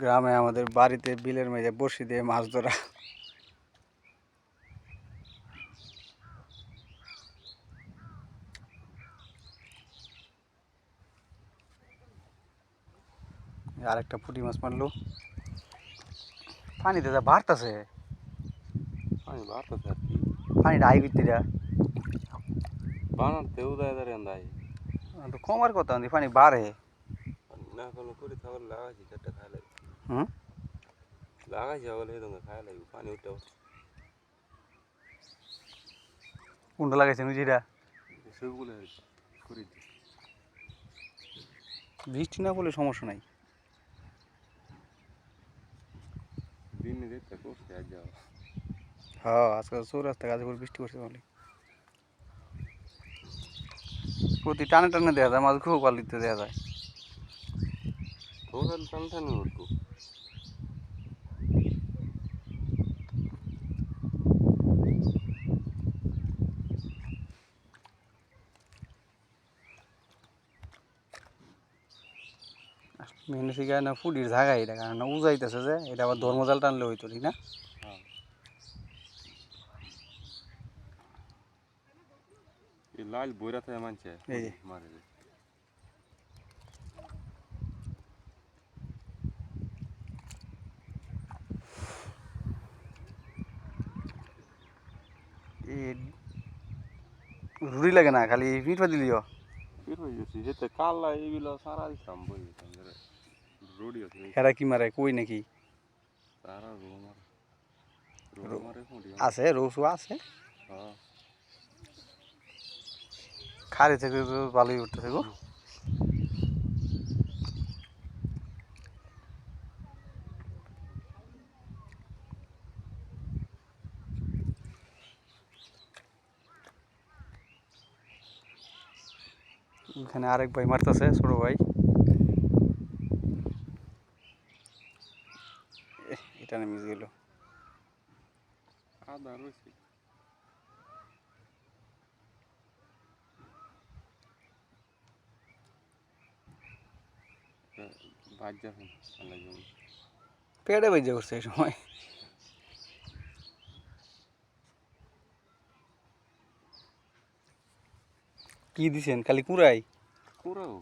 গ্রামে আমাদের বাড়িতে বিলের মেঝে বসি দিয়ে মাছ ধরা। আরেকটা পুঁটি মাছ মারলো। পানিতে যা বাড়তেছে। পানি বাড়তেছে আর পানিটা আই করতে যা। বানাতে উদয় ধরে তো কমার কথা পানি বাড়ে। না কোনো করে থাকলে লাগাইছি চারটা খাই লাগবে। হুম তোমাকে খাই লাগবে পানি উঠতে কোনটা লাগাইছেন সবগুলো করে বৃষ্টি না বলে সমস্যা নাই? দিনে দেখতে করছে আর যাও হ্যাঁ আজকাল গাজীপুর বৃষ্টি করছে প্রতি টানে টানে দেওয়া যায় মাছ খুব পালিতে দেওয়া যায়। টান টানি উঠবো মেন না ফুডির জায়গা এটা কারণ উজাইতেছে যে এটা আবার ধর্মজাল টানলে হইতো ঠিক না? এই লাল বইরা থাকে মানছে মারে রুড়ি লাগে না খালি পিঠা দিলিও রোডি আছে। হেরা কি মারে কই নাকি? আছে রসু আছে। খারি থেকে ভালোই উঠতেছে গো। এখানে আরেক ভাই মারতেছে ছোট ভাই। এটা নেমে গেল। আদা রয়েছে। পেটে বেজে করছে এই সময়। কি দিছেন? খালি কুড়াই? কুড়াও।